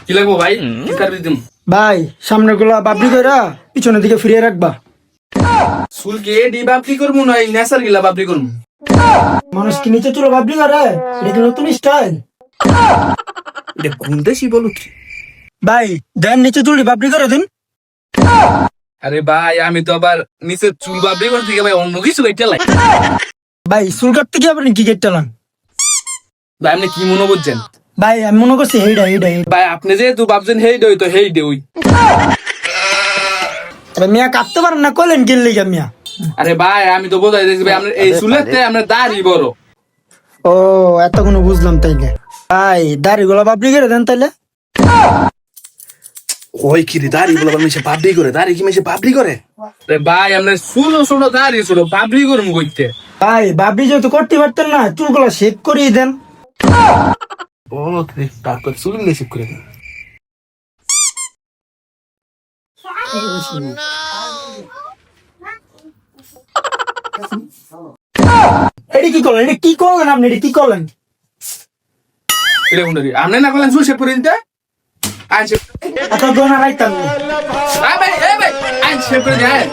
কি লাগবো ভাই? কি সার্ভিস দিম ভাই সামনে গুলা বাবরি কইরা পিছনের দিকে ফিরিয়ে রাখবা। চুল কি এডি বাবরি করব না নেসার গিলা বাবরি করব মানুষ কি নিচে চুলো বাবরি করে? এটা কি নতুন স্টাইল এটা কোন দেশি বলো কি ভাই দেন নিচে চুলি বাবরি করে দিন। আরে ভাই আমি তো আবার নিচে চুল বাবরি করতে গিয়ে ভাই অন্য কিছু এটা লাই। ভাই চুল কাটতে কি আপনি কি কেটলাম ভাই আপনি কি মনে করছেন? ভাই আমি মনে করছি এইটা এইটা। ভাই আপনি যেহেতু ভাবছেন হেই দই তো হেই। দে ওই আরে মিয়া কাটতে পারেন না কলেন কি লিগা মিয়া। আরে ভাই আমি তো বোঝাই দিয়েছি ভাই আপনার এই চুলেতে আপনার দাড়ি বড়। ও এতক্ষণ বুঝলাম তাইলে। ভাই দাড়ি গুলা বাবরি করে দেন তাইলে। ওই কি রে দাড়ি বলে মেশে পাবলি করে দাড়ি কি মেশে পাবলি করে? আরে ভাই আপনার ছোট ছোট দাড়ি ছোট পাবলি করব কইতে। ভাই বাবরি যেহেতু করতে পারতেন না চুলগুলা শেভ করিয়ে দেন। তারপর চুল ঠিক করে। এটা কি করলেন এটা কি করলেন আপনি এটা কি করলেন? আপনি না করলেন চুল শেপ করে দিতে শেপ এত দোনা রাইতাম ভাই এই ভাই শেপ করে দেয়